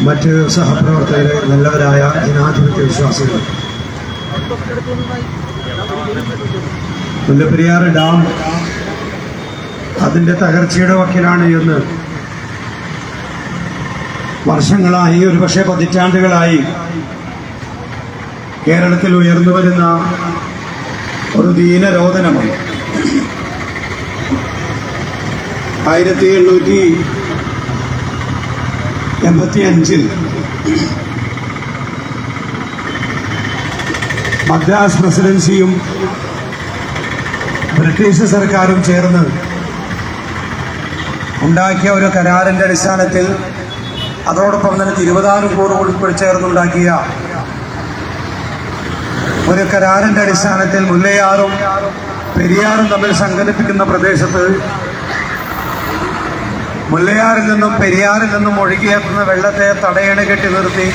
മറ്റ് സഹപ്രവർത്തകരെ നല്ലവരായ ജനാധിപത്യ വിശ്വാസികൾ മുല്ലപ്പെരിയാർ ഡാം അതിന്റെ തകർച്ചയുടെ വക്കിലാണ് എന്ന് വർഷങ്ങളായി ഒരുപക്ഷെ പതിറ്റാണ്ടുകളായി കേരളത്തിൽ ഉയർന്നു വരുന്ന ഒരു ദീനരോധനമാണ് ആയിരത്തി എണ്ണൂറ്റി എൺപത്തി അഞ്ചിൽ മദ്രാസ് പ്രസിഡൻസിയും ബ്രിട്ടീഷ് സർക്കാരും ചേർന്ന് ഉണ്ടാക്കിയ ഒരു കരാറിന്റെ അടിസ്ഥാനത്തിൽ അതോടൊപ്പം തന്നെ തിരുവിതാംകൂർ ഉൾപ്പെടെ ചേർന്നുണ്ടാക്കിയ ഒരു കരാറിന്റെ അടിസ്ഥാനത്തിൽ മുല്ലയാറും പെരിയാറും തമ്മിൽ സംഘടിപ്പിക്കുന്ന പ്രദേശത്ത് മുല്ലയാറിൽ നിന്നും പെരിയാറിൽ നിന്നും ഒഴുകിയെത്തുന്ന വെള്ളത്തെ തടയണ കെട്ടി നിർത്തി.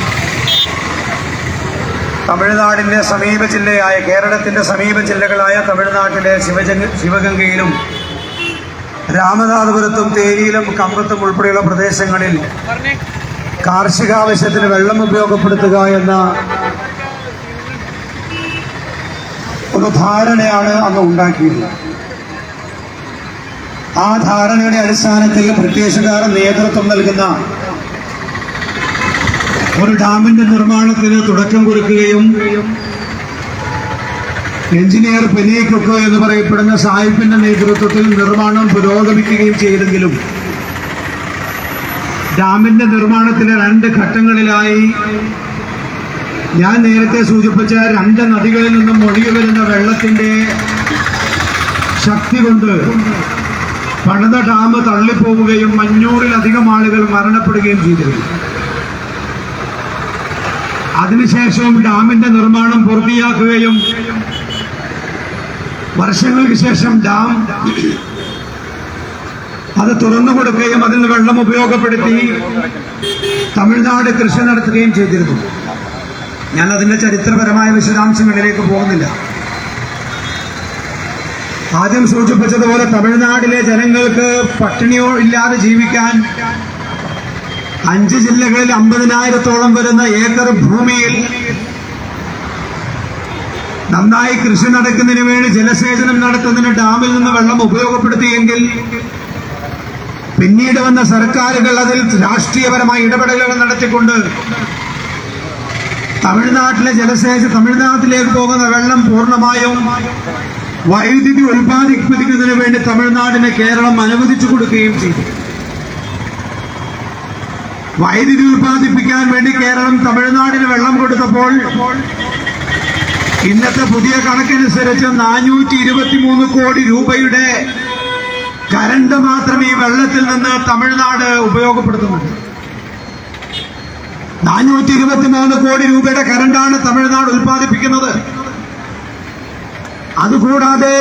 തമിഴ്നാടിന്റെ സമീപ ജില്ലയായ കേരളത്തിന്റെ സമീപ ജില്ലകളായ തമിഴ്നാട്ടിലെ ശിവജംഗ ശിവഗംഗയിലും രാമനാഥപുരത്തും തേനിയിലും കമ്പത്തും ഉൾപ്പെടെയുള്ള പ്രദേശങ്ങളിൽ കാർഷികാവശ്യത്തിന് വെള്ളം ഉപയോഗപ്പെടുത്തുക എന്ന ഒരു ധാരണയാണ് അന്ന് ഉണ്ടാക്കിയത്. ആ ധാരണയുടെ അടിസ്ഥാനത്തിൽ ബ്രിട്ടീഷുകാർ നേതൃത്വം നൽകുന്ന ഒരു ഡാമിന്റെ നിർമ്മാണത്തിന് തുടക്കം കുറിക്കുകയും എഞ്ചിനീയർ പെനീക്കൊക്കെ എന്ന് പറയപ്പെടുന്ന സാഹിബിന്റെ നേതൃത്വത്തിൽ നിർമ്മാണം പുരോഗമിക്കുകയും ചെയ്തെങ്കിലും ഡാമിന്റെ നിർമ്മാണത്തിലെ രണ്ട് ഘട്ടങ്ങളിലായി ഞാൻ നേരത്തെ സൂചിപ്പിച്ച രണ്ട് നദികളിൽ നിന്നും ഒഴുകി വരുന്ന വെള്ളത്തിന്റെ ശക്തി കൊണ്ട് പണിത ഡാം തള്ളിപ്പോവുകയും അഞ്ഞൂറിലധികം ആളുകൾ മരണപ്പെടുകയും ചെയ്തിരുന്നു അതിനുശേഷവും ഡാമിന്റെ നിർമ്മാണം പൂർത്തിയാക്കുകയും വർഷങ്ങൾക്ക് ശേഷം ഡാം അത് തുറന്നു കൊടുക്കുകയും അതിൽ വെള്ളം ഉപയോഗപ്പെടുത്തി തമിഴ്നാട് കൃഷി നടത്തുകയും ചെയ്തിരുന്നു. ഞാൻ അതിന്റെ ചരിത്രപരമായ വിശദാംശങ്ങളിലേക്ക് പോകുന്നില്ല. ആദ്യം സൂചിപ്പിച്ചതുപോലെ തമിഴ്നാട്ടിലെ ജനങ്ങൾക്ക് പട്ടിണിയോ ഇല്ലാതെ ജീവിക്കാൻ അഞ്ച് ജില്ലകളിൽ അമ്പതിനായിരത്തോളം വരുന്ന ഏക്കർ ഭൂമിയിൽ നന്നായി കൃഷി നടക്കുന്നതിന് വേണ്ടി ജലസേചനം നടത്തുന്നതിന് ഡാമിൽ നിന്ന് വെള്ളം ഉപയോഗപ്പെടുത്തിയെങ്കിൽ പിന്നീട് വന്ന സർക്കാരുകൾ അതിൽ രാഷ്ട്രീയപരമായ ഇടപെടലുകൾ നടത്തിക്കൊണ്ട് തമിഴ്നാട്ടിലെ ജലസേച തമിഴ്നാട്ടിലേക്ക് പോകുന്ന വെള്ളം പൂർണമായും വൈദ്യുതി ഉൽപ്പാദിപ്പിക്കുന്നതിന് വേണ്ടി തമിഴ്നാടിനെ കേരളം അനുവദിച്ചു കൊടുക്കുകയും ചെയ്തു. വൈദ്യുതി ഉൽപ്പാദിപ്പിക്കാൻ വേണ്ടി കേരളം തമിഴ്നാടിന് വെള്ളം കൊടുത്തപ്പോൾ ഇന്നത്തെ പുതിയ കണക്കനുസരിച്ച് നാനൂറ്റി ഇരുപത്തി മൂന്ന് കോടി രൂപയുടെ കരണ്ട് മാത്രം ഈ വെള്ളത്തിൽ നിന്ന് തമിഴ്നാട് ഉപയോഗപ്പെടുത്തുന്നുണ്ട്. നാനൂറ്റി ഇരുപത്തി മൂന്ന് കോടി രൂപയുടെ കരണ്ടാണ് തമിഴ്നാട് ഉൽപ്പാദിപ്പിക്കുന്നത്. അതുകൂടാതെ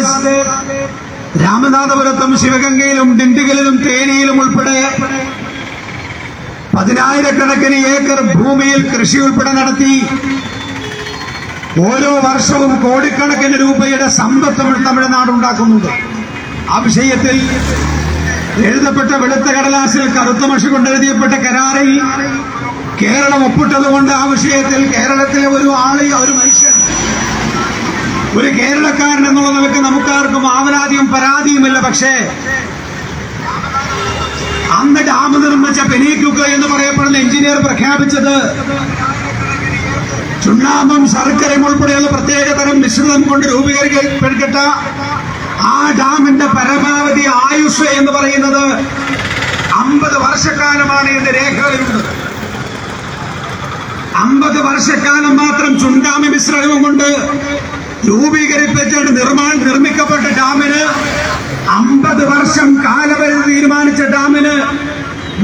രാമനാഥപുരത്തും ശിവഗംഗയിലും ഡിണ്ടിഗലിലും തേനിയിലും ഉൾപ്പെടെ പതിനായിരക്കണക്കിന് ഏക്കർ ഭൂമിയിൽ കൃഷി ഉൾപ്പെടെ നടത്തി ഓരോ വർഷവും കോടിക്കണക്കിന് രൂപയുടെ സമ്പത്ത് തമിഴ് തമിഴ്നാട് ഉണ്ടാക്കുന്നുണ്ട് ആ വിഷയത്തിൽ എഴുതപ്പെട്ട വെളുത്ത കടലാസിൽ കറുത്ത മഷി കൊണ്ടെഴുതിയപ്പെട്ട കരാറിൽ കേരളം ഒപ്പിട്ടതുകൊണ്ട് ആ വിഷയത്തിൽ കേരളത്തിലെ ഒരു ആളെ ഒരു മനുഷ്യൻ ഒരു കേരളക്കാരൻ എന്നുള്ള നിലയ്ക്ക് നമുക്കാർക്കും ആവലാതിയും പരാതിയുമില്ല പക്ഷേ അന്ന് ഡാം നിർമ്മിച്ച പെനീക്കുക്ക് എന്ന് പറയപ്പെടുന്ന എഞ്ചിനീയർ പ്രഖ്യാപിച്ചത് ചുണ്ണാമ്പും ശർക്കരയും ഉൾപ്പെടെയുള്ള പ്രത്യേക തരം മിശ്രിതം കൊണ്ട് രൂപീകരിക്കപ്പെട്ട ആ ഡാമിന്റെ പരമാവധി ആയുഷ് എന്ന് പറയുന്നത് അമ്പത് വർഷക്കാലമാണ് എന്ന് രേഖകളിലുണ്ട്. അമ്പത് വർഷക്കാലം മാത്രം ചുണ്ടാമി മിശ്രിതം കൊണ്ട് രൂപീകരിപ്പിച്ചുകൊണ്ട് നിർമ്മാണം നിർമ്മിക്കപ്പെട്ട ഡാമിന് അമ്പത് വർഷം കാലപരിധി തീരുമാനിച്ച ഡാമിന്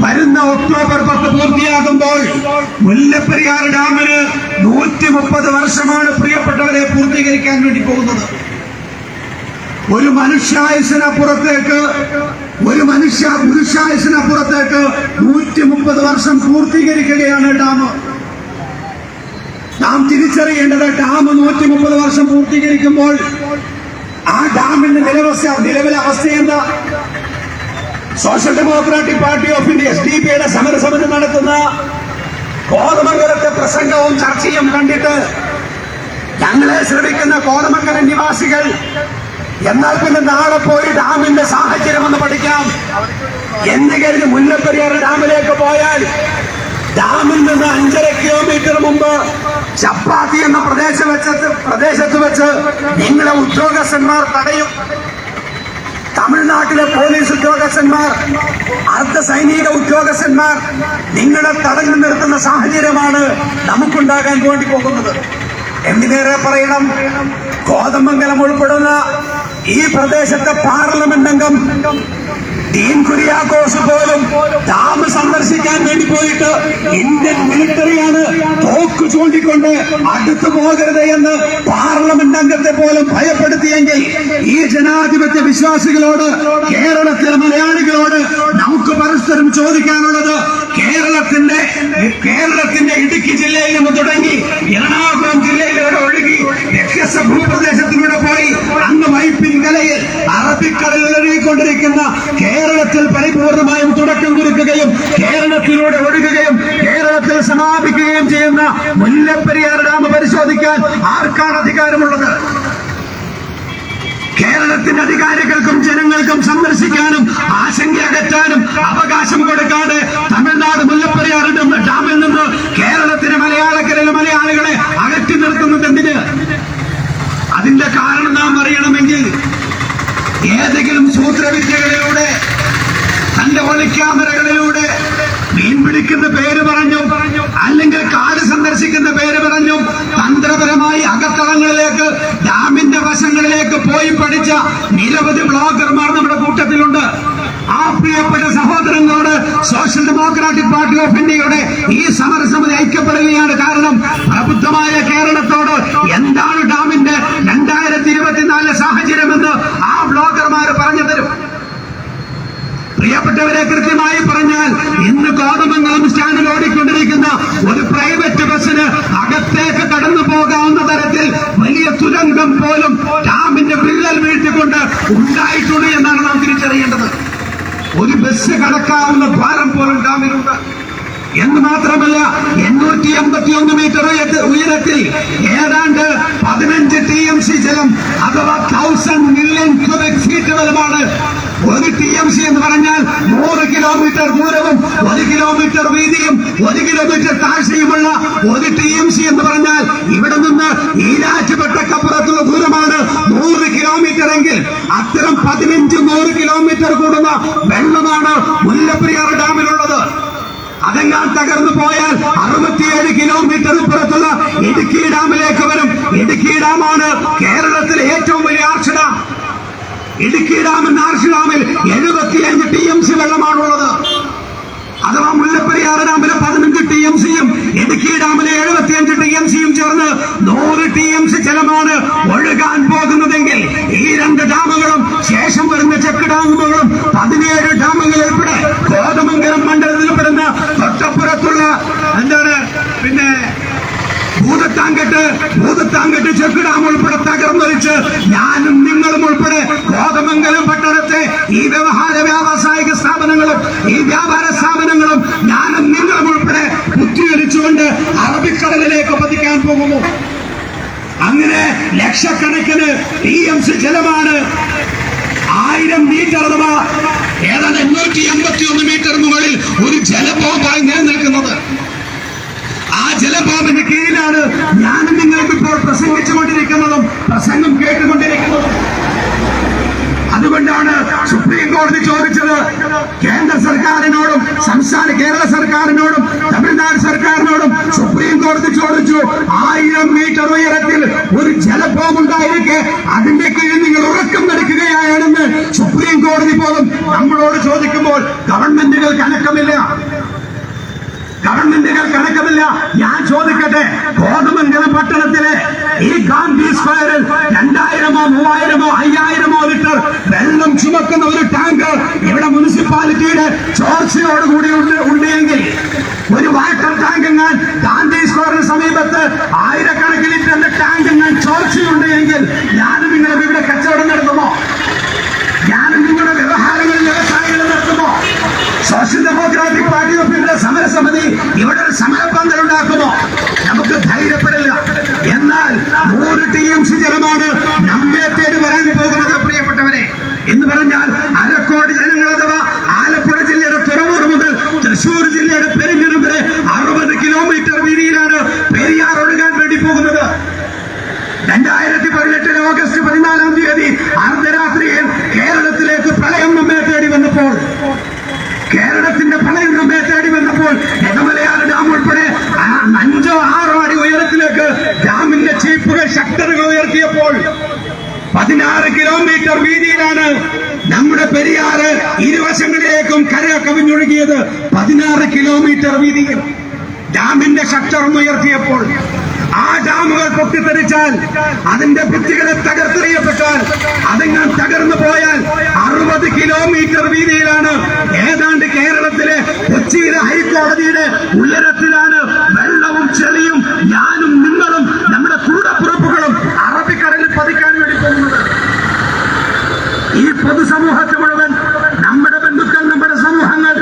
വരുന്ന ഒക്ടോബർ പത്ത് പൂർത്തിയാകുമ്പോൾ മുല്ലപ്പെരിയാർ ഡാമിന് നൂറ്റി മുപ്പത് വർഷമാണ് പ്രിയപ്പെട്ടവരെ പൂർത്തീകരിക്കാൻ വേണ്ടി പോകുന്നത്. ഒരു മനുഷ്യായുസിനപ്പുറത്തേക്ക് ഒരു മനുഷ്യ പുരുഷായുസിനപ്പുറത്തേക്ക് നൂറ്റി മുപ്പത് വർഷം പൂർത്തീകരിക്കുകയാണ് ഡാം. നാം തിരിച്ചറിയേണ്ടത് ഡാം നൂറ്റി മുപ്പത് വർഷം പൂർത്തീകരിക്കുമ്പോൾ ആ ഡാമിന്റെ നിലവസ്ഥ നിലവിലെ അവസ്ഥ എന്താ? Social democratic party of India S D പിയുടെ സമരസമിതി നടത്തുന്ന കോതമംഗലത്തെ പ്രസംഗവും ചർച്ചയും കണ്ടിട്ട് ഞങ്ങളെ ശ്രമിക്കുന്ന കോതമംഗലം നിവാസികൾ എന്നാൽ പിന്നെ നാളെ പോയി ഡാമിന്റെ സാഹചര്യം ഒന്ന് പഠിക്കാം. എന്ന് കരുതി മുല്ലപ്പെരിയാർ ഡാമിലേക്ക് പോയാൽ ഡാമിൽ നിന്ന് അഞ്ചര കിലോമീറ്റർ മുമ്പ് ചപ്പാത്തി എന്ന പ്രദേശം വെച്ച് പ്രദേശത്ത് വെച്ച് നിങ്ങളെ ഉദ്യോഗസ്ഥന്മാർ തടയും. തമിഴ്നാട്ടിലെ പോലീസ് ഉദ്യോഗസ്ഥന്മാർ അർദ്ധ സൈനിക ഉദ്യോഗസ്ഥന്മാർ നിങ്ങളെ തടഞ്ഞു നിർത്തുന്ന സാഹചര്യമാണ് നമുക്കുണ്ടാകാൻ വേണ്ടി പോകുന്നത്. എന്തിനേറെ പറയണം? കോതമംഗലം ഉൾപ്പെടുന്ന ഈ പ്രദേശത്തെ പാർലമെന്റ് അംഗം ഡീൻ കുര്യാക്കോസ് പോലും ഡാം സന്ദർശിക്കാൻ വേണ്ടി പോയിട്ട് ഇന്ത്യൻ മിലിറ്ററിയാണ് ചൂണ്ടിക്കൊണ്ട് അടുത്തു പോകരുത് എന്ന് പാർലമെന്റ് അംഗത്തെ പോലും ഭയപ്പെടുത്തിയെങ്കിൽ ഈ ജനാധിപത്യ വിശ്വാസികളോട് കേരളത്തിലെ മലയാളികളോട് നമുക്ക് പരസ്പരം ചോദിക്കാനുള്ളത് കേരളത്തിന്റെ കേരളത്തിന്റെ ഇടുക്കി ജില്ലയിൽ നിന്ന് തുടങ്ങി എറണാകുളം ജില്ലയിലൂടെ ഒഴുകി വ്യത്യസ്ത ഭൂപ്രദേശത്തിലൂടെ പോയി അന്ന് വൈപ്പിൻകലയിൽ അറബിക്കടലിൽ ഒഴുകിക്കൊണ്ടിരിക്കുന്ന കേരളത്തിൽ പരിപൂർണമായും തുടക്കം കുറിക്കുകയും കേരളത്തിലൂടെ ഒഴുകുകയും കേരളത്തിൽ സമാപിക്കുകയും ചെയ്യുന്ന മുല്ലപ്പെരിയാർ ഡാം പരിശോധിക്കാൻ ആർക്കാണ് അധികാരമുള്ളത്? കേരളത്തിന്റെ അധികാരികൾക്കും ജനങ്ങൾക്കും സന്ദർശിക്കാനും ആശങ്ക അകറ്റാനും അവകാശം കൊടുക്കാതെ തമിഴ്നാട് മുല്ലപ്പെരിയാർ ഡാമിൽ നിന്ന് കേരളത്തിലെ മലയാളക്കരയിലെ മലയാളികളെ അകറ്റി നിർത്തുന്നത് എന്തിന്? അതിന്റെ കാരണം നാം അറിയണമെങ്കിൽ ഏതെങ്കിലും സൂത്രവിദ്യകളിലൂടെ തന്റെ ഒളിക്യാമറകളിലൂടെ മീൻ പിടിക്കുന്ന പേര് പറഞ്ഞു. അല്ലെങ്കിൽ കാട് സന്ദർശിക്കുന്ന പേര് പറഞ്ഞു. തന്ത്രപരമായി അകത്തളങ്ങളിലേക്ക് ഡാമിന്റെ വശങ്ങളിലേക്ക് പോയി പഠിച്ച നിരവധി ബ്ലോഗർമാർ നമ്മുടെ കൂട്ടത്തിലുണ്ട്. ആ പ്രിയപ്പെട്ട സഹോദരങ്ങളോട് സോഷ്യൽ ഡെമോക്രാറ്റിക് പാർട്ടി ഓഫ് ഇന്ത്യയുടെ ഈ സമരസമിതി ഐക്യപ്പെടുകയാണ് കാരണം പ്രബുദ്ധമായ കേരളത്തോട് എന്താണ് ഡാമിന്റെ രണ്ടായിരത്തി ഇരുപത്തിനാലിലെ സാഹചര്യമെന്ന് ആ ബ്ലോഗർമാർ പറഞ്ഞു പ്രിയപ്പെട്ടവരെ കൃത്യമായി പറഞ്ഞാൽ ഇന്ന് കോതമംഗലം സ്റ്റാൻഡിൽ ഓടിക്കൊണ്ടിരിക്കുന്ന ഒരു പ്രൈവറ്റ് ബസ്സിന് അകത്തേക്ക് കടന്നു പോകാവുന്ന തരത്തിൽ വലിയ തുരങ്കം പോലും ഡാമിന്റെ വിള്ളൽ വീഴ്ത്തിക്കൊണ്ട് ഉണ്ടായിട്ടുണ്ട് എന്നാണ് നാം തിരിച്ചറിയേണ്ടത്. ഒരു ബസ് കടക്കാവുന്ന ഭാരം പോലും ഡാമിലുണ്ട്. എന്ന് മാത്രമല്ല എണ്ണൂറ്റി എൺപത്തി ഒന്ന് മീറ്റർ ഉയരത്തിൽ ഏതാണ്ട് പതിനഞ്ച് ടി എം സി ജലം അഥവാ തൗസൻഡ് മില്യൺ ക്യൂബിക് ഫീറ്റ് ജലമാണ് ഒരു ടി എം സി എന്ന് പറഞ്ഞാൽ നൂറ് കിലോമീറ്റർ ദൂരവും ഒരു കിലോമീറ്റർ വീതിയും ഒരു കിലോമീറ്റർ താഴ്ചയുമുള്ള ഒരു ടി എം സി എന്ന് പറഞ്ഞാൽ ഇവിടെ നിന്ന് ഈ രാജ്യപ്പെട്ടക്കപ്പുറത്തുള്ള ദൂരമാണ് നൂറ് കിലോമീറ്റർ എങ്കിൽ അത്തരം പതിനഞ്ച് നൂറ് കിലോമീറ്റർ കൂടുന്ന വെള്ളമാണ് മുല്ലപ്പെരിയാർ ഡാമിലുള്ളത്. അതെല്ലാം തകർന്നു പോയാൽ അറുപത്തിയേഴ് കിലോമീറ്റർ ഇപ്പുറത്തുള്ള ഇടുക്കി ഡാമിലേക്ക് വരും. ഇടുക്കി ഡാമാണ് കേരളത്തിലെ ഏറ്റവും വലിയ ആർച്ച് ഡാം ഇടുക്കി ഡാമിൽ ആർഷി ഡാമിൽ എഴുപത്തിയഞ്ച് ടി എം സി വെള്ളമാണുള്ളത്. അഥവാ മുല്ലപ്പെരിയാർ ഡാമിലെ പതിനഞ്ച് ടി എം സിയും ഇടുക്കി ഡാമിലെ എഴുപത്തിയഞ്ച് ടി എം സിയും ചേർന്ന് നൂറ് ടി എം സി ജലമാണ് ഒഴുകാൻ പോകുന്നതെങ്കിൽ ഈ രണ്ട് ഡാമുകളും ശേഷം വരുന്ന ചെക്ക് ഡാമുകളും പതിനേഴ് ഡാമുകൾ ഉൾപ്പെടെ കോതമംഗലം മണ്ഡലത്തിൽപ്പെടുന്ന തൊട്ടപ്പുറത്തുള്ള എന്താണ് പിന്നെ ഭൂതത്താങ്കെട്ട് ഭൂതത്താങ്കെട്ട് ചെക്ക് ഡാം ഉൾപ്പെടെ തകർന്നൊലിച്ച് ഞാനും നിങ്ങളും ഉൾപ്പെടെ കോതമംഗലം പട്ടണത്തെ ഈ വ്യവഹാര വ്യാവസായിക സ്ഥാപനങ്ങളും ഈ വ്യാപാര സ്ഥാപനങ്ങളും ഞാനും നിങ്ങളും ഉൾപ്പെടെ കുത്തിയൊലിച്ചുകൊണ്ട് അറബിക്കടലിലേക്ക് പതിക്കാൻ പോകുന്നു അങ്ങനെ ലക്ഷക്കണക്കിന് ടി എം സി ജലമാണ് ആയിരം മീറ്റർ അഥവാ ഏതാണ്ട് എണ്ണൂറ്റി എൺപത്തി ഒന്ന് മീറ്റർ മുകളിൽ ഒരു ജലബോംബായി നിലനിൽക്കുന്നത് ആ ജലബോംബിന് കീഴിലാണ് ഞാനും നിങ്ങൾക്ക് ഇപ്പോൾ പ്രസംഗിച്ചുകൊണ്ടിരിക്കുന്നതും പ്രസംഗം കേട്ടുകൊണ്ടിരിക്കുന്നതും. അതുകൊണ്ടാണ് സുപ്രീം കോടതി ചോദിച്ചത് കേന്ദ്ര സർക്കാരിനോടും സംസ്ഥാന കേരള സർക്കാരിനോടും തമിഴ്നാട് സർക്കാരിനോടും സുപ്രീം കോടതി ചോദിച്ചു ആയിരം മീറ്റർ ഉയരത്തിൽ ഒരു ജലബോംബ് ഉണ്ടായിരിക്കെ അതിന്റെ കീഴിൽ നിങ്ങൾ ഉറക്കം നടക്കുകയാണെന്ന്. സുപ്രീം കോടതി പോലും നമ്മളോട് ചോദിക്കുമ്പോൾ ഗവൺമെന്റുകൾക്ക് അനക്കമില്ല. ഗവൺമെന്റുകൾ കണക്കമില്ല. ഞാൻ ചോദിക്കട്ടെ കോതമംഗലം പട്ടണത്തിലെ ഈ ഗാന്ധി സ്ക്വയറിൽ രണ്ടായിരമോ മൂവായിരമോ അയ്യായിരമോ ലിറ്റർ വെള്ളം ചുമക്കുന്ന ഒരു ടാങ്ക് ഇവിടെ മുനിസിപ്പാലിറ്റിയുടെ ചോർച്ചയോടുകൂടി ഉണ്ട് ഉണ്ടെങ്കിൽ ഒരു വാട്ടർ ടാങ്ക് എങ്ങാൻ ഗാന്ധി സ്ക്വയറിന് സമീപത്ത് ആയിരക്കണക്കിന് ലിറ്ററിന്റെ ടാങ്ക് എങ്ങാൻ ചോർച്ചയുണ്ട് എങ്കിൽ ഞാനും നിങ്ങളും ഇവിടെ കച്ചവടം നടത്തുമോ? ഞാനും നിങ്ങളുടെ വ്യവഹാരങ്ങളിൽ വ്യവസായങ്ങൾ നടത്തുമോ? സോഷ്യൽ ഡെമോക്രാറ്റിക് പാർട്ടി ഓഫ് ഇവിടെ സമരസമിതി ഇവിടെ ഒരു സമരപന്തൽ ഉണ്ടാക്കുമോ നമുക്ക് ധൈര്യപ്പെടില്ല. എന്നാൽ നൂറ് ടി എം സി ജനമാണ് നമ്മെ തേടി വരാൻ പോകുന്നത് പ്രിയപ്പെട്ടവരെ. എന്ന് പറഞ്ഞാൽ അരക്കോടി ജനങ്ങൾ അഥവാ ആലപ്പുഴ ജില്ലയുടെ തുറവൂർ മുതൽ തൃശൂർ ജില്ലയുടെ പെരിഞ്ഞിടം വരെ അറുപത് കിലോമീറ്റർ വീതിയിലാണ് പെരിയാർ ഒഴുകാൻ വേണ്ടി പോകുന്നത്. രണ്ടായിരത്തി പതിനെട്ടിൽ ഓഗസ്റ്റ് പതിനാലാം തീയതി അഞ്ചോ ആറോ അടി ഉയരത്തിലേക്ക് ഡാമിന്റെ ചീപ്പുകൾ ഷട്ടറുകൾ ഉയർത്തിയപ്പോൾ പതിനാറ് കിലോമീറ്റർ വീതിയിലാണ് നമ്മുടെ പെരിയാറ് ഇരുവശങ്ങളിലേക്കും കര കവിഞ്ഞൊഴുകിയത് പതിനാറ് കിലോമീറ്റർ വീതിയിൽ. ഡാമിന്റെ ഷട്ടറും ഉയർത്തിയപ്പോൾ ആ ഡാമുകൾ പൊട്ടിത്തെറിച്ചാൽ അതിന്റെ ഭിത്തികളെ തകർത്തെറിയപ്പെട്ടാൽ അതെങ്ങാൻ തകർന്നു പോയാൽ അറുപത് കിലോമീറ്റർ വീതിയിലാണ്. ഏതാണ്ട് കേരളത്തിലെ കൊച്ചിയിലെ ഹൈക്കോടതിയുടെ ഉയരത്തിലാണ് ചെളിയും ഞാനും നിങ്ങളും നമ്മുടെ കൂടപ്പുറപ്പുകളും അറബിക്കടലിൽ പതിക്കാൻ വേണ്ടി പോകുന്നത്. ഈ പൊതുസമൂഹത്തെ മുഴുവൻ നമ്മുടെ ബന്ധുക്കൾ നമ്മുടെ സമൂഹങ്ങൾ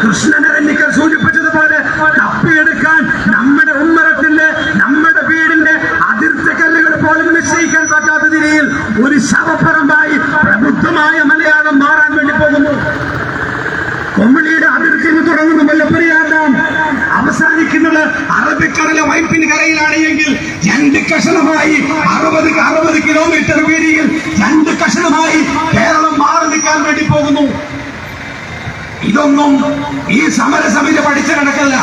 കൃഷ്ണനെ എന്നിക്കൽ സൂചിപ്പിച്ചതുപോലെ തപ്പിയെടുക്കാൻ നമ്മുടെ ഉമ്മരത്തിന്റെ നമ്മുടെ വീടിന്റെ അതിർത്തി കല്ലുകൾ പോലും നിശ്ചയിക്കാൻ പറ്റാത്ത രീതിയിൽ ഒരു ശവപ്പറമ്പായി പ്രബുദ്ധമായ മലയാളം മാറാൻ വേണ്ടി പോകുന്നു കൊമ്മിളിയുടെ അതിർത്തി നിന്ന് തുടങ്ങുന്ന മുല്ലപ്പെരിയാർ ഡാം അവസാനിക്കുന്നത് അറബിക്കടലെ വൈപ്പിന് കരയിലാണ് എങ്കിൽ രണ്ട് കഷണമായി അറുപത് അറുപത് കിലോമീറ്റർ വീതിയിൽ രണ്ട് കഷണമായി കേരളം മാറി നിൽക്കാൻ വേണ്ടി പോകുന്നു. ഇതൊന്നും ഈ സമരസമിതി പഠിച്ച കണക്കല്ല.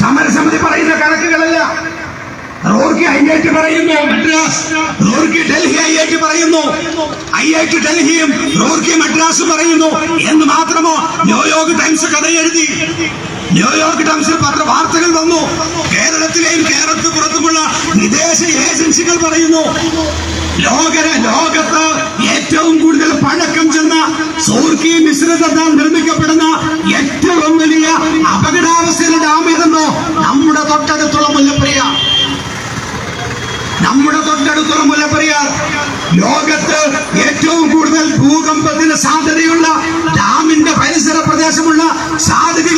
സമരസമിതി പറയുന്ന കണക്കുകളല്ല. റോർക്കി ഐ ഐ ടി പറയുന്നു. Madras Roorkee Delhi I I T പറയുന്നു. ഐ ഐ ടി ഡൽഹിയും പറയുന്നു എന്ന് മാത്രമോ? ന്യൂയോർക്ക് ടൈംസ് കഥ എഴുതി ന്യൂയോർക്ക് ടൈംസിൽ പത്ര വാർത്തകൾ വന്നു. കേരളത്തിലെയും കേരളത്തിന് പുറത്തുമുള്ള വിദേശ ഏജൻസികൾ പറയുന്നു ലോകര ലോകത്ത് ഏറ്റവും കൂടുതൽ പഴക്കം ചെന്ന സൂർക്കി മിശ്രിതത്താൽ നിർമ്മിക്കപ്പെടുന്ന ഏറ്റവും വലിയ അപകടാവസ്ഥയിലെ ഡാം ഇതെന്നോ നമ്മുടെ തൊട്ടടുത്തുള്ള മുല്ലപ്പെരിയാർ. നമ്മുടെ തൊട്ടടുത്തുള്ള മുല്ലപ്പെരിയാർ. ലോകത്ത് ഏറ്റവും കൂടുതൽ ഭൂകമ്പത്തിന് സാധ്യതയുള്ള ഡാമിന്റെ പരിസര പ്രദേശമുള്ള സാധ്യത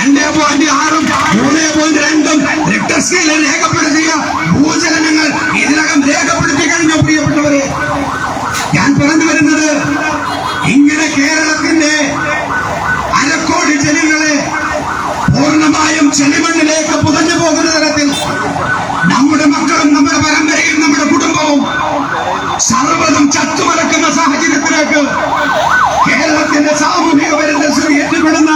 രണ്ടേ പോയിന്റ് ആറും മൂന്ന് പോയിന്റ് രണ്ടും റിക്ടർ സ്കെയിലിൽ രേഖപ്പെടുത്തിയ ഭൂചലനങ്ങൾ ഇതിനകം രേഖപ്പെടുത്തി കഴിഞ്ഞു പ്രിയപ്പെട്ടവരെ. ഞാൻ പറഞ്ഞു വരുന്നത് ഇങ്ങനെ കേരളത്തിന്റെ അരക്കോടി ജനങ്ങളെ പൂർണമായും ചെളിമണ്ണിലേക്ക് പുതഞ്ഞു പോകുന്ന തരത്തിൽ നമ്മുടെ മക്കളും നമ്മുടെ പരമ്പരയും നമ്മുടെ കുടുംബവും സർവതും ചത്തുമലക്കുന്ന സാഹചര്യത്തിലേക്ക് കേരളത്തിന്റെ സാമൂഹിക പരിതസ്ഥിതി എത്തിപ്പെടുന്ന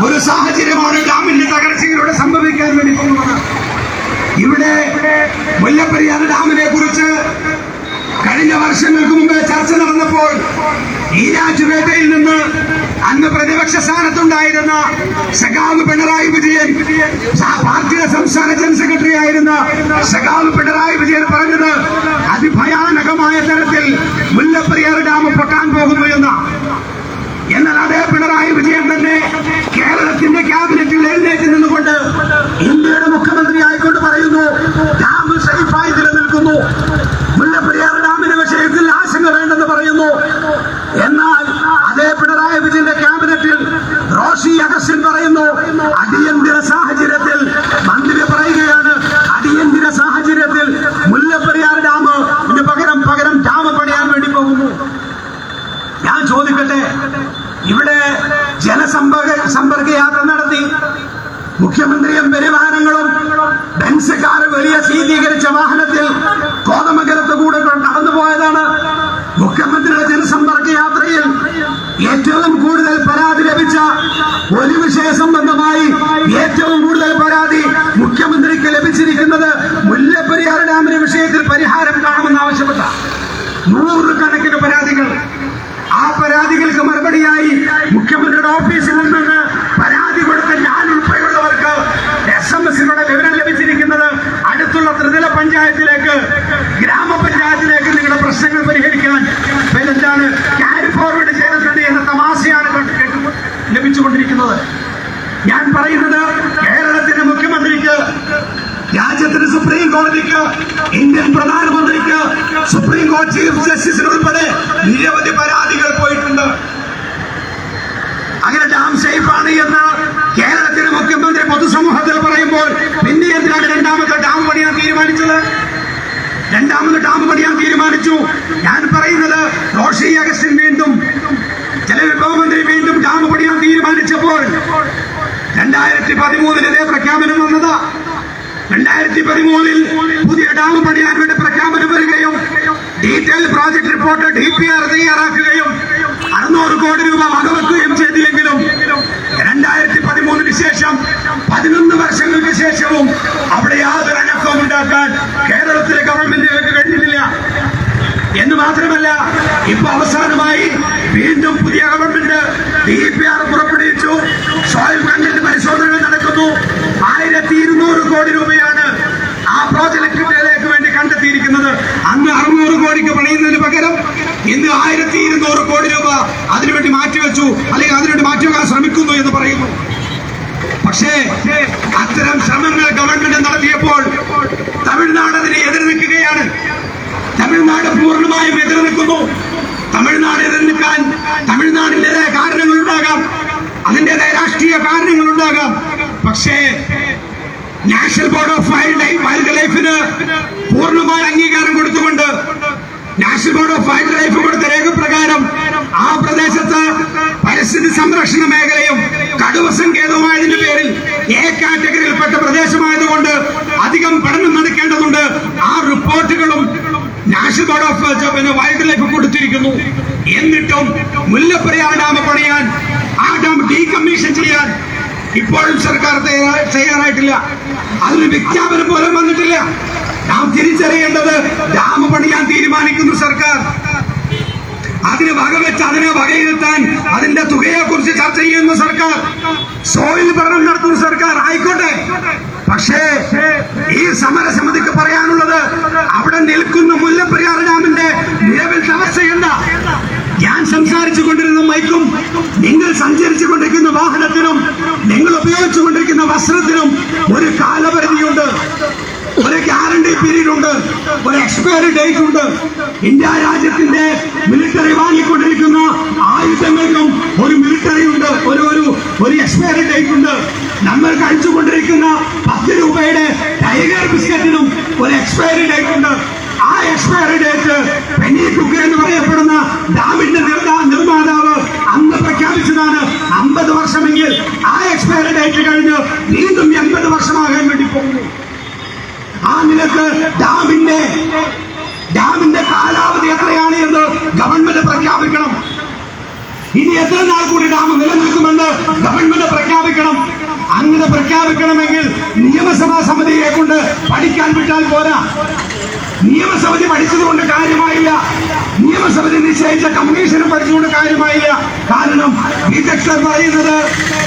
ഒരു സാഹചര്യമാണ് ഡാമിന്റെ തകർച്ചയിലൂടെ സംഭവിക്കാൻ വേണ്ടി പോകുന്നത്. ഇവിടെ മുല്ലപ്പെരിയാർ ഡാമിനെ കുറിച്ച് കഴിഞ്ഞ വർഷങ്ങൾക്ക് മുമ്പ് ചർച്ച നടന്നപ്പോൾ ഈ രാജ്യവേദയിൽ നിന്ന് അന്ന് പ്രതിപക്ഷ സ്ഥാനത്തുണ്ടായിരുന്ന സഖാവ് പിണറായി വിജയൻ പാർട്ടിയുടെ സംസ്ഥാന ജനറൽ സെക്രട്ടറി ആയിരുന്ന സഖാവ് പിണറായി വിജയൻ പറഞ്ഞത് അതിഭയാനകമായ തരത്തിൽ മുല്ലപ്പെരിയാർ ഡാം പൊട്ടാൻ പോകുന്നു എന്ന. എന്നാൽ അതേ പിണറായി വിജയൻ തന്നെ ക്യാബിനറ്റിൽ എഴുന്നേറ്റ് നിന്നുകൊണ്ട് ഇന്ത്യയുടെ മുഖ്യമന്ത്രി ആയിക്കൊണ്ട് പറയുന്നു ഡാം സേഫായി നിലനിൽക്കുന്നു. മുല്ലപ്പെരിയാർ ഡാമിന്റെ വിഷയത്തിൽ ആശങ്ക വേണ്ടെന്ന് പറയുന്നു. എന്നാൽ അതേ പിണറായി വിജയന്റെ ക്യാബിനറ്റിൽ റോഷി അഗസ്റ്റിൻ പറയുന്നു അടിയന്തര സാഹചര്യത്തിൽ മന്ത്രി പറയുകയാണ് അടിയന്തര സാഹചര്യത്തിൽ മുല്ലപ്പെരിയാർ ഡാം പകരം പകരം ഡാം പണിയാൻ വേണ്ടി പോകുന്നു. ഞാൻ ചോദിക്കട്ടെ ഇവിടെ ജനസമ്പർക്ക സമ്പർക്ക യാത്ര മുഖ്യമന്ത്രിയും പരിവാഹനങ്ങളും ബെൻസ് കാർ വലിയ ശീതീകരിച്ച വാഹനത്തിൽ കോതമംഗലത്ത് കൂടെ നടന്നു പോയതാണ് മുഖ്യമന്ത്രിയുടെ ജനസമ്പർക്ക യാത്രയിൽ ഏറ്റവും കൂടുതൽ പരാതി ലഭിച്ച ഒരു വിഷയ സംബന്ധമായി ഏറ്റവും കൂടുതൽ പരാതി മുഖ്യമന്ത്രിക്ക് ലഭിച്ചിരിക്കുന്നത് മുല്ലപ്പെരിയാർ ഡാമിന്റെ വിഷയത്തിൽ പരിഹാരം കാണുമെന്ന് ആവശ്യപ്പെട്ട നൂറുകണക്കിന് പരാതികൾ. ആ പരാതികൾക്ക് മറുപടിയായി മുഖ്യമന്ത്രിയുടെ ഓഫീസിൽ നിന്ന് പരാതി കൊടുത്ത എസ് വിവരം ലഭിച്ചിരിക്കുന്നത് അടുത്തുള്ള ത്രിതല പഞ്ചായത്തിലേക്ക് ഗ്രാമപഞ്ചായത്തിലേക്ക് നിങ്ങളുടെ പ്രശ്നങ്ങൾ പരിഹരിക്കാൻ. എന്താണ് ഫോർവേഡ് ചെയ്തിട്ടുണ്ട് എന്ന തമാശയാണ് ലഭിച്ചുകൊണ്ടിരിക്കുന്നത്. ഞാൻ പറയുന്നത് കേരളത്തിന്റെ മുഖ്യമന്ത്രിക്ക് രാജ്യത്തിന് സുപ്രീം കോടതിക്ക് ഇന്ത്യൻ പ്രധാനമന്ത്രിക്ക് സുപ്രീം കോടതി ചീഫ് ജസ്റ്റിസിനുൾപ്പെടെ നിരവധി പരാതികൾ പോയിട്ടുണ്ട്. അങ്ങനെ ഡാം സേഫാണ് എന്ന് കേരളത്തിലെ മുഖ്യമന്ത്രി പൊതുസമൂഹത്തിൽ പറയുമ്പോൾ പിന്നെ എന്തിനാണ് രണ്ടാമത്തെ ഡാം പണിയാൻ തീരുമാനിച്ചത്? രണ്ടാമത് ഡാം പണിയാൻ തീരുമാനിച്ചു. ഞാൻ പറയുന്നത് റോഷി അഗസ്റ്റിൻ വീണ്ടും ജലവിഭവ മന്ത്രി വീണ്ടും ഡാം പണിയാൻ തീരുമാനിച്ചപ്പോൾ രണ്ടായിരത്തി പതിമൂന്നിലെ പ്രഖ്യാപനം വന്നതാ. രണ്ടായിരത്തി പതിമൂന്നിൽ പുതിയ ഡാം പണിയാൻ വേണ്ടി പ്രഖ്യാപനം വരികയും detail project report D P R തയ്യാറാക്കുകയും അറുന്നൂറ് കോടി രൂപ വകവെക്കുകയും ചെയ്തില്ലെങ്കിലും രണ്ടായിരത്തി പതിമൂന്നിന് ശേഷം പതിനൊന്ന് വർഷങ്ങൾക്ക് ശേഷവും അവിടെ യാതൊരു അനക്കവും ഉണ്ടാക്കാൻ കേരളത്തിലെ ഗവൺമെന്റുകൾക്ക് കഴിഞ്ഞിട്ടില്ല. എന്ന് മാത്രമല്ല ഇപ്പൊ അവസാനമായി വീണ്ടും പുതിയ ഗവൺമെന്റ് ഡി പി ആർ പുറപ്പെടുവിച്ചു. സോയിൽ കണ്ടന്റ് പരിശോധനകൾ നടക്കുന്നു. ആയിരത്തി ഇരുന്നൂറ് കോടി രൂപയാണ് ആ കണ്ടെത്തിയിരിക്കുന്നത് അന്ന് അറുന്നൂറ് കോടിക്ക് പണിയുന്നതിന് പകരം ഇന്ന് ആയിരത്തി ഇരുന്നൂറ് കോടി രൂപ അതിനുവേണ്ടി മാറ്റിവെച്ചു അല്ലെങ്കിൽ അതിനുവേണ്ടി മാറ്റിവെക്കാൻ ശ്രമിക്കുന്നു എന്ന് പറയുന്നു. പക്ഷേ അത്തരം ശ്രമങ്ങൾ ഗവൺമെന്റ് നടത്തിയപ്പോൾ തമിഴ്നാട് അതിനെ എതിർ നിൽക്കുകയാണ്. തമിഴ്നാട് പൂർണമായും എതിർ നിൽക്കുന്നു. തമിഴ്നാട് എതിർ നിൽക്കാൻ തമിഴ്നാടിന്റെതായ കാരണങ്ങൾ ഉണ്ടാകാം അതിന്റെതായ രാഷ്ട്രീയ കാരണങ്ങൾ ഉണ്ടാകാം പക്ഷേ national board of wildlife വൈൽഡ് ലൈഫിന് പൂർണമായ അംഗീകാരം കൊടുത്തുകൊണ്ട് national board of wildlife കൊടുത്ത രേഖപ്രകാരം ആ പ്രദേശത്ത് പരിസ്ഥിതി സംരക്ഷണ മേഖലയും കടുവ സങ്കേതവുമായതിന്റെ പേരിൽ എ കാറ്റഗറിയിൽപ്പെട്ട പ്രദേശമായതുകൊണ്ട് അധികം പഠനം നടക്കേണ്ടതുണ്ട്. ആ റിപ്പോർട്ടുകളും national board of wildlife കൊടുത്തിരിക്കുന്നു. എന്നിട്ടും മുല്ലപ്പെരിയാർ ഡാം പണിയാൻ ആ ഡാം ഡീകമ്മീഷൻ ചെയ്യാൻ ഇപ്പോഴും സർക്കാർ തയ്യാ- തയ്യാറായിട്ടില്ല. അതിന് വിജ്ഞാപനം പോലും വന്നിട്ടില്ല. നാം തിരിച്ചറിയേണ്ടത് ഡാം പണിയാൻ തീരുമാനിക്കുന്നു സർക്കാർ. അതിന് വകവെച്ച് അതിനെ വകയിരുത്താൻ അതിന്റെ തുകയെ കുറിച്ച് ചർച്ച ചെയ്യുന്ന സർക്കാർ. സോയിൽ ഭരണം നടത്തുന്ന സർക്കാർ. ആയിക്കോട്ടെ. പക്ഷേ ഈ സമരസമിതിക്ക് പറയാനുള്ളത് അവിടെ നിൽക്കുന്ന മുല്ലപ്പെരിയാർ ഡാമിന്റെ നിലവിലത്തെ അവസ്ഥ ഞാൻ സംസാരിച്ചു കൊണ്ടിരുന്ന മൈക്കും നിങ്ങൾ സഞ്ചരിച്ചു കൊണ്ടിരിക്കുന്ന വാഹനത്തിനും നിങ്ങൾ ഉപയോഗിച്ചു കൊണ്ടിരിക്കുന്ന വസ്ത്രത്തിനും ഒരു ഗ്യാരണ്ടി പീരീഡ് ഉണ്ട് ഒരു എക്സ്പയറി ഡേറ്റ് ഉണ്ട്. ഇന്ത്യ രാജ്യത്തിന്റെ മിലിറ്ററി വാങ്ങിക്കൊണ്ടിരിക്കുന്ന ആയുധങ്ങൾക്കും ഒരു മിലിറ്ററി ഉണ്ട്. ഒരു ഒരു ഒരു എക്സ്പയറി ഡേറ്റ് ഉണ്ട്. നമ്മൾ കഴിച്ചുകൊണ്ടിരിക്കുന്ന പത്ത് രൂപയുടെ ടൈഗർ ബിസ്ക്കറ്റിനും ഒരു എക്സ്പയറി ഡേറ്റ് ഉണ്ട്. ആ എക്സ്പയറി ഡേറ്റ് പെനി തുക എന്ന് പറയപ്പെടുന്ന ഡാമിന്റെ നിർമ്മാതാവ് അന്ന് പ്രഖ്യാപിച്ചതാണ് അമ്പത് വർഷമെങ്കിൽ ആ എക്സ്പയറി ഡേറ്റ് കഴിഞ്ഞ് വീണ്ടും എൺപത് വർഷമാകാൻ വേണ്ടി പോകുന്നു. ആ നിലയ്ക്ക് ഡാമിന്റെ ഡാമിന്റെ കാലാവധി എത്രയാണ് എന്ന് ഗവൺമെന്റ് പ്രഖ്യാപിക്കണം. ഇനി എത്ര നാൾ കൂടി ഡാം നിലനിൽക്കുമെന്ന് ഗവൺമെന്റ് പ്രഖ്യാപിക്കണം. അങ്ങനെ പ്രഖ്യാപിക്കണമെങ്കിൽ നിയമസഭാ സമിതിയെ കൊണ്ട് പഠിക്കാൻ വിട്ടാൽ പോരാ. നിയമസമിതി പഠിച്ചതുകൊണ്ട് കാര്യമായില്ല. നിയമസമിതി നിശ്ചയിച്ച കമ്മീഷനും പഠിച്ചുകൊണ്ട് കാര്യമായില്ല. കാരണം വിദഗ്ധർ പറയുന്നത്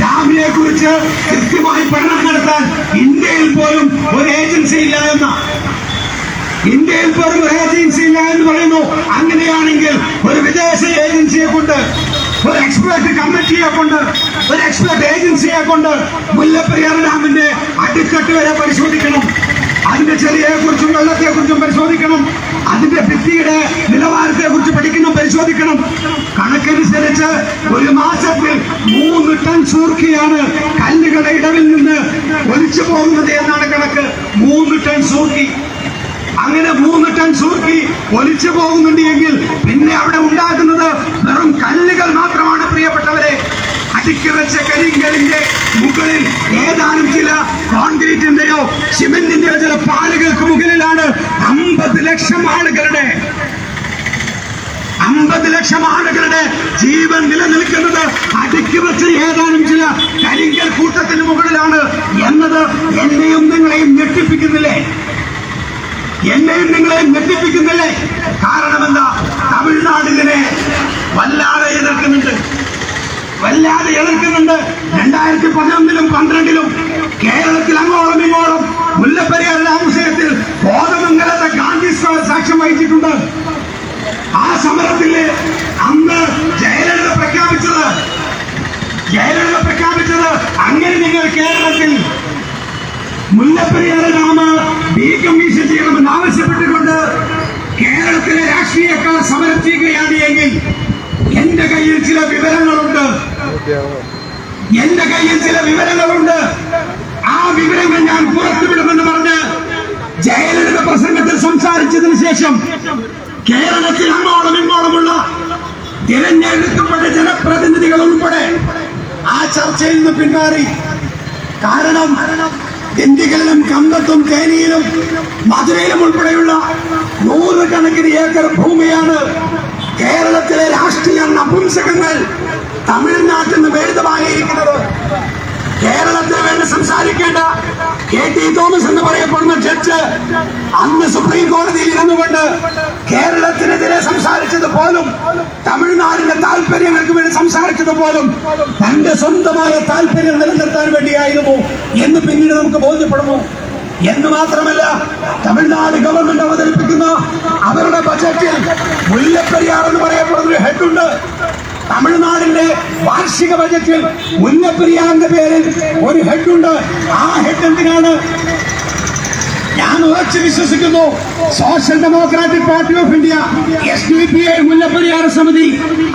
ഡാമിനെ കുറിച്ച് കൃത്യമായി പഠനം നടത്താൻ ഇന്ത്യയിൽ പോലും ഒരു ഏജൻസി ഇല്ല എന്ന. ഇന്ത്യയിൽ പോലും ഒരു ഏജൻസി ഇല്ല എന്ന് പറയുന്നു. അങ്ങനെയാണെങ്കിൽ ഒരു വിദേശ ഏജൻസിയെ കൊണ്ട് ഒരു എക്സ്പേർട്ട് കമ്മിറ്റിയെ കൊണ്ട് ഒരു എക്സ്പേർട്ട് ഏജൻസിയെ കൊണ്ട് മുല്ലപ്പെരിയാർ ഡാമിന്റെ അടിത്തട്ട് വരെ പരിശോധിക്കണം. അതിന്റെ ചെറിയെക്കുറിച്ചും കുറിച്ചും വെള്ളത്തെ കുറിച്ചും പരിശോധിക്കണം. അതിന്റെ ഭിത്തിയുടെ നിലവാരത്തെ കുറിച്ച് പഠിക്കണം പരിശോധിക്കണം. കണക്കനുസരിച്ച് ഒരു മാസത്തിൽ മൂന്ന് ടൺ സൂർക്കിയാണ് കല്ലുകളുടെ ഇടവിൽ നിന്ന് ഒലിച്ചു പോകുന്നത് എന്നാണ് കണക്ക്. മൂന്ന് ടൺ സൂർക്കി. അങ്ങനെ മൂന്ന് ടൺ സൂർക്കി ഒലിച്ചു പോകുന്നുണ്ട് എങ്കിൽ പിന്നെ അവിടെ ഉണ്ടാകുന്നത് വെറും പ്രിയപ്പെട്ടവരെ വെച്ച കരിങ്കലിന്റെ മുകളിൽ ഏതാനും ചില കോൺക്രീറ്റിന്റെയോ സിമെന്റിന്റെയോ ചില പാലുകൾക്ക് മുകളിലാണ് അമ്പത് ലക്ഷം ആളുകളുടെ അമ്പത് ലക്ഷം ആളുകളുടെ ജീവൻ നിലനിൽക്കുന്നത്. അടുക്കി വെച്ച് ഏതാനും ചില കരിങ്കൽ കൂട്ടത്തിന് മുകളിലാണ് എന്നത് എന്നെയും നിങ്ങളെയും ഞെട്ടിപ്പിക്കുന്നില്ലേ? എന്നെയും നിങ്ങളെയും ഞെട്ടിപ്പിക്കുന്നില്ലേ? കാരണം എന്താ? വല്ലാതെ എതിർക്കുന്നുണ്ട്. വല്ലാതെ എതിർക്കുന്നുണ്ട്. രണ്ടായിരത്തി പതിനൊന്നിലും പന്ത്രണ്ടിലും കേരളത്തിൽ അങ്ങോളം ഇങ്ങോളം മുല്ലപ്പെരിയാർ ഡാം വിഷയത്തിൽ കോതമംഗലത്തെ ഗാന്ധി സാക്ഷ്യം വഹിച്ചിട്ടുണ്ട്. ആ സമരത്തിൽ അന്ന് ജയലളിത പ്രഖ്യാപിച്ചത് ജയലളിത പ്രഖ്യാപിച്ചത് അങ്ങനെ നിങ്ങൾ കേരളത്തിൽ മുല്ലപ്പെരിയാർ രാമ കമ്മീഷൻ ചെയ്യണമെന്ന് ആവശ്യപ്പെട്ടുകൊണ്ട് കേരളത്തിലെ രാഷ്ട്രീയക്കാർ സമരം ചെയ്യുകയാണ് എങ്കിൽ എന്റെ കയ്യിൽ ചില വിവരങ്ങളുണ്ട്. എന്റെ കയ്യിൽ ചില വിവരങ്ങളുണ്ട്. ആ വിവരങ്ങൾ ഞാൻ പുറത്തുവിടുമെന്ന് പറഞ്ഞ് ജയലളിത പ്രസംഗത്തിൽ സംസാരിച്ചതിന് ശേഷം കേരളത്തിൽ അങ്ങോളം ഇങ്ങോളമുള്ള തിരഞ്ഞെടുക്കപ്പെട്ട ജനപ്രതിനിധികൾ ഉൾപ്പെടെ ആ ചർച്ചയിൽ നിന്ന് പിന്മാറി. കാരണം ദിണ്ടികളിലും കമ്പത്തും തേനിയിലും മധുരയിലും ഉൾപ്പെടെയുള്ള നൂറുകണക്കിന് ഏക്കർ ഭൂമിയാണ് കേരളത്തിലെ രാഷ്ട്രീയ നപുംസകങ്ങൾ തമിഴ്നാട്ടിൽ നിന്ന് വേടിതമായിരിക്കുന്നത് കേരളത്തിന് വേണ്ടി സംസാരിക്കേണ്ട കെ ടി തോമസ് എന്ന് പറയപ്പെടുന്ന ജഡ്ജ് അന്ന് സുപ്രീം കോടതിയിൽ ഇരുന്നുകൊണ്ട് കേരളത്തിനെതിരെ സംസാരിച്ചത് പോലും തമിഴ്നാടിന്റെ താല്പര്യങ്ങൾക്ക് വേണ്ടി സംസാരിച്ചത് പോലും തന്റെ സ്വന്തമായ താല്പര്യം നിലനിർത്താൻ വേണ്ടിയായിരുന്നു എന്ന് പിന്നീട് നമുക്ക് ബോധ്യപ്പെടുന്നു. എന്ന് മാത്രമല്ല തമിഴ്നാട് ഗവൺമെന്റ് അവതരിപ്പിക്കുന്ന അവരുടെ ബജറ്റിൽ മുല്ലപ്പെരിയാർ എന്ന് പറയപ്പെടുന്ന ഒരു ഹെഡുണ്ട് തമിഴ്നാടിന്റെ വാർഷിക ബജറ്റിൽ മുല്ലപ്പെരിയാറിന്റെ പേരിൽ ഒരു ഹെഡുണ്ട് ആ ഹെഡ് എന്തിനാണ്? ഞാൻ ഉറച്ചു വിശ്വസിക്കുന്നു. Social democratic party of India S D P I Mullaperiyar സമിതി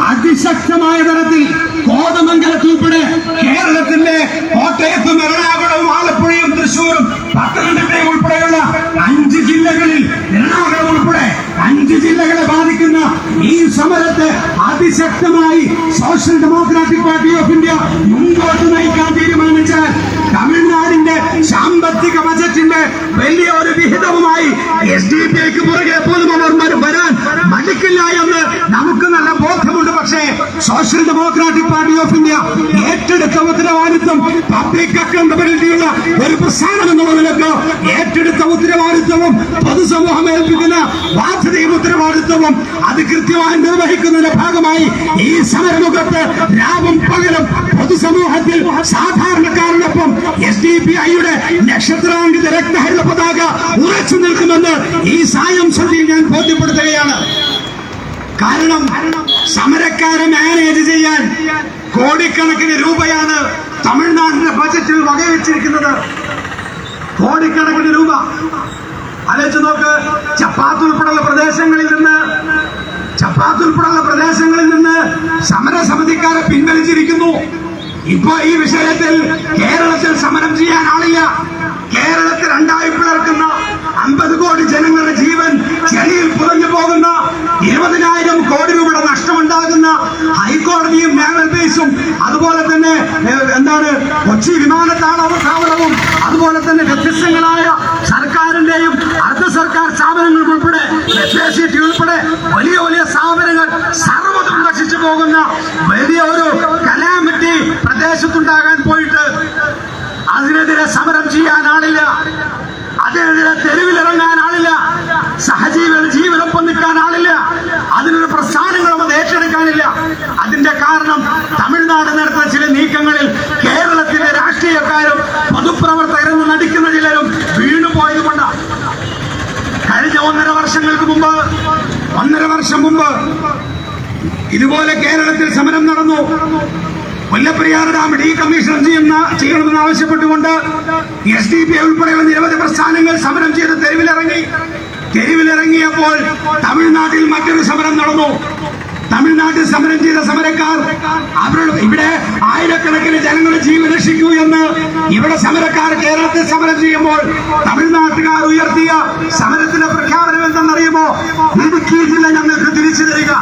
അതിശക്തമായ തരത്തിൽ കോതമംഗലത്ത് ഉൾപ്പെടെ കേരളത്തിന്റെ കോട്ടയത്തും എറണാകുളവും ആലപ്പുഴയും തൃശൂരും പത്തനംതിട്ടയും ഉൾപ്പെടെയുള്ള അഞ്ച് ജില്ലകളിൽ എറണാകുളം ഉൾപ്പെടെ അഞ്ച് ജില്ലകളെ ബാധിക്കുന്ന ഈ സമരത്തെ അതിശക്തമായി social democratic party of India മുമ്പോട്ട് നയിക്കാൻ തീരുമാനിച്ചാൽ തമിഴ്നാടിന്റെ സാമ്പത്തിക ബജറ്റിന്റെ വലിയ ഒരു വിഹിതവുമായി എസ് ഡി പി ഐക്ക് പുറകെ പോലും അവർ വരാൻ മടിക്കില്ല എന്ന് നമുക്ക് നല്ല ബോധമുണ്ട് പക്ഷേ social democratic party of India ഏറ്റെടുത്ത ഉത്തരവാദിത്വം പബ്ലിക് അക്കൗണ്ടബിലിറ്റിയുള്ള ഒരു പ്രസ്ഥാനം എന്നുള്ള നിലയ്ക്ക് ഏറ്റെടുത്ത ഉത്തരവാദിത്വവും പൊതുസമൂഹം ഏൽപ്പിക്കുന്ന ബാധ്യതയും ഉത്തരവാദിത്വവും അത് കൃത്യമായി നിർവഹിക്കുന്നതിന്റെ ഭാഗമായി ഈ സമരമുഖത്ത് രാവും പകലും പൊതുസമൂഹത്തിൽ സാധാരണക്കാരനൊപ്പം എസ് ഡി പി ഐയുടെ നക്ഷത്രാങ്കിത രക്തഹരിത പതാക ഉറച്ചു നിൽക്കുമെന്ന് ഈ സായം സന്ധിയിൽ ഞാൻ ബോധ്യപ്പെടുത്തുകയാണ്. കാരണം സമരക്കാരെ മാനേജ് ചെയ്യാൻ കോടിക്കണക്കിന് രൂപയാണ് തമിഴ്നാടിന്റെ ബജറ്റിൽ വകവെച്ചിരിക്കുന്നത്. കോടിക്കണക്കിന് രൂപ. ആലോചിച്ച് നോക്ക്. ചപ്പാത്ത് ഉൾപ്പെടെയുള്ള പ്രദേശങ്ങളിൽ നിന്ന് ചപ്പാത്ത് ഉൾപ്പെടെയുള്ള പ്രദേശങ്ങളിൽ നിന്ന് സമരസമിതിക്കാരെ പിൻവലിച്ചിരിക്കുന്നു. ഇപ്പൊ ഈ വിഷയത്തിൽ കേരളത്തിൽ സമരം ചെയ്യാൻ ആളില്ല. കേരളത്തിൽ രണ്ടായി പിളർക്കുന്ന അമ്പത് കോടി ജനങ്ങളുടെ ജീവൻ ചെളിയിൽ പുറഞ്ഞു പോകുന്ന ഇരുപതിനായിരം കോടി രൂപയുടെ നഷ്ടമുണ്ടാകുന്ന ഹൈക്കോടതിയും നാവൽ അതുപോലെ തന്നെ എന്താണ് കൊച്ചി വിമാനത്താവളവും അതുപോലെ തന്നെ വ്യത്യസ്തങ്ങളായ സർക്കാരിന്റെയും അർദ്ധ സർക്കാർ സ്ഥാപനങ്ങൾ ഉൾപ്പെടെ എഫ് ഉൾപ്പെടെ വലിയ വലിയ സ്ഥാപനങ്ങൾ സർവതും നശിച്ചു പോകുന്ന വലിയ ഒരു കലാമിറ്റി പ്രദേശത്തുണ്ടാകാൻ പോയിട്ട് അതിനെതിരെ സമരം ചെയ്യാൻ ആളില്ല. അതിനെതിരെ തെരുവിലിറങ്ങാൻ ആളില്ല. സഹജീവികളുടെ ജീവനൊപ്പം നിൽക്കാൻ ആളില്ല. അതിനൊരു പ്രസ്ഥാനങ്ങളും അത് ഏറ്റെടുക്കാനില്ല. അതിന്റെ കാരണം തമിഴ്നാട് നടത്തുന്ന ചില നീക്കങ്ങളിൽ കേരളത്തിലെ രാഷ്ട്രീയക്കാരും പൊതുപ്രവർത്തകരും നടിക്കുന്ന ചിലരും വർഷങ്ങൾക്ക് മുമ്പ് ഒന്നര വർഷം മുമ്പ് ഇതുപോലെ കേരളത്തിൽ സമരം നടന്നു. മുല്ലപ്പെരിയാർ ഡാം ഡി കമ്മീഷൻ ചെയ്യുന്ന ചെയ്യണമെന്ന് ആവശ്യപ്പെട്ടുകൊണ്ട് എസ് ഡി പി ഉൾപ്പെടെയുള്ള നിരവധി പ്രസ്ഥാനങ്ങൾ സമരം ചെയ്ത് തെരുവിലിറങ്ങി. തെരുവിലിറങ്ങിയപ്പോൾ തമിഴ്നാട്ടിൽ മറ്റൊരു സമരം നടന്നു. തമിഴ്നാട്ടിൽ സമരം ചെയ്ത സമരക്കാർ അവരുടെ ഇവിടെ ആയിരക്കണക്കിന് ജനങ്ങളുടെ ജീവൻ രക്ഷിക്കൂ എന്ന് ഇവിടെ സമരക്കാർ കേരളത്തിൽ സമരം ചെയ്യുമ്പോൾ തമിഴ്നാട്ടുകാർ ഉയർത്തിയ സമരത്തിന്റെ പ്രഖ്യാപനം എന്തെന്നറിയുമോ? ഇടുക്കി ജില്ല ഞങ്ങൾക്ക് തിരിച്ചു തരിക.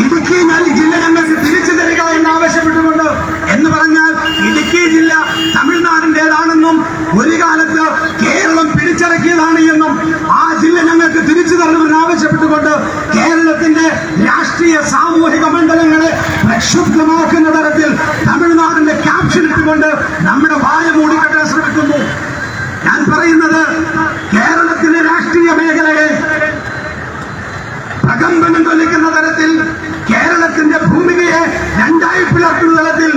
ഇടുക്കി ജില്ല ഞങ്ങൾക്ക് തിരിച്ചു തരിക എന്ന് ആവശ്യപ്പെട്ടുകൊണ്ട് എന്ന് പറഞ്ഞാൽ ഇടുക്കി ജില്ല തമിഴ്നാടിന്റേതാണെന്നും ഒരു കാലത്ത് കേരളം പിടിച്ചടക്കിയതാണ് എന്നും ആ ജില്ല ഞങ്ങൾക്ക് തിരിച്ചു തരണമെന്ന് ആവശ്യപ്പെട്ടുകൊണ്ട് കേരളത്തിന്റെ രാഷ്ട്രീയ സാമൂഹിക മണ്ഡലങ്ങളെ പ്രക്ഷുബ്ധമാക്കുന്ന തരത്തിൽ തമിഴ്നാടിന്റെ ക്യാപ്ഷൻ ഇട്ടുകൊണ്ട് നമ്മുടെ വായ മൂടിക്കെട്ടാൻ ശ്രമിക്കുന്നു. ഞാൻ പറയുന്നത് കേരളത്തിലെ രാഷ്ട്രീയ മേഖലയെ പ്രകമ്പനം കൊല്ലിക്കുന്ന തരത്തിൽ കേരളത്തിന്റെ ഭൂമികയെ രണ്ടായി പിളർക്കുന്ന തലത്തിൽ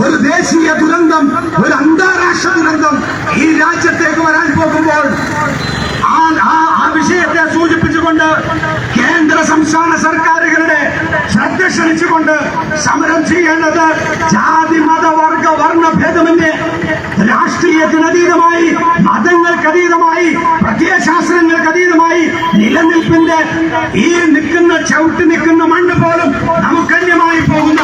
ഒരു ദേശീയ ദുരന്തം ഒരു അന്താരാഷ്ട്ര ദുരന്തം ഈ രാജ്യത്തേക്ക് വരാൻ പോകുമ്പോൾ ആ വിഷയത്തെ സൂചിപ്പിച്ചുകൊണ്ട് കേന്ദ്ര സംസ്ഥാന സർക്കാരുകളുടെ ശ്രദ്ധ ക്ഷണിച്ചുകൊണ്ട് സമരം ചെയ്യേണ്ടത് ജാതി മത വർഗ വർണ ഭേദമന്യേ രാഷ്ട്രീയത്തിനതീതമായി മതങ്ങൾക്കതീതമായി പ്രത്യയശാസ്ത്രങ്ങൾ തെരഞ്ഞെടുപ്പിന്റെ ഈ നിൽക്കുന്ന ചവിട്ടി നിൽക്കുന്ന മണ്ണ് പോലും നമുക്കന്യമായി പോകുന്ന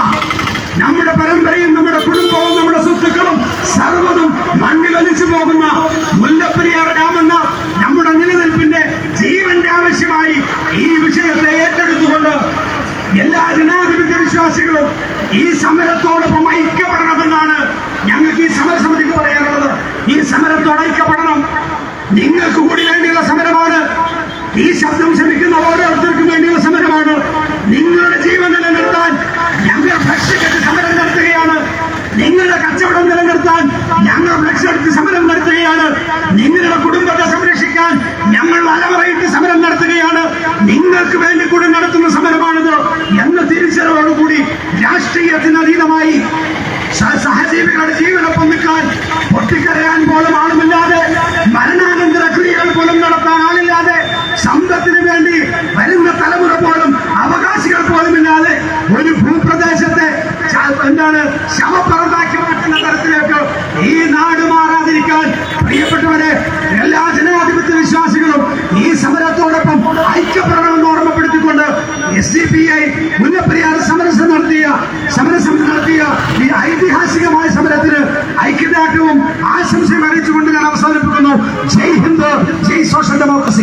നമ്മുടെ പരമ്പരയും നമ്മുടെ കുടുംബവും നമ്മുടെ സ്വത്തുക്കളും സർവതും മണ്ണിലൊലിച്ചു പോകുന്ന മുല്ലപ്പെരിയാർ ഡാമെന്ന നമ്മുടെ നിലനിൽപ്പിന്റെ ജീവന്റെ ആവശ്യമായി ഈ വിഷയത്തെ ഏറ്റെടുത്തുകൊണ്ട് എല്ലാ ജനാധിപത്യ വിശ്വാസികളും ഈ സമരത്തോടൊപ്പം ഐക്യപ്പെടണമെന്നാണ് ഞങ്ങൾക്ക് ഈ സമരസമിതിക്ക് പറയാനുള്ളത്. ഈ സമരത്തോട് ഐക്യപ്പെടണം. നിങ്ങൾക്ക് കൂടി ഈ ശബ്ദം ശ്രമിക്കുന്ന ഓരോരുത്തർക്കും വേണ്ടിയുള്ള സമരമാണ്. നിങ്ങളുടെ ജീവൻ നിലനിർത്താൻ ഞങ്ങൾ ഭക്ഷ്യക്കെട്ട് സമരം നടത്തുകയാണ്. നിങ്ങളുടെ കച്ചവടം നിലനിർത്താൻ ഞങ്ങൾ ഫ്ലക്സെടുത്ത് സമരം നടത്തുകയാണ്. നിങ്ങളുടെ കുടുംബത്തെ സംരക്ഷിക്കാൻ ഞങ്ങൾ അലവറയിട്ട് സമരം നടത്തുകയാണ്. നിങ്ങൾക്ക് വേണ്ടി കൂടി നടത്തുന്ന സമരമാണിത് എന്ന തിരിച്ചറിവോടുകൂടി രാഷ്ട്രീയത്തിന് അതീതമായി സഹജീവികളുടെ ജീവനൊപ്പം നിൽക്കാൻ പൊട്ടിക്കരയാൻ democracy.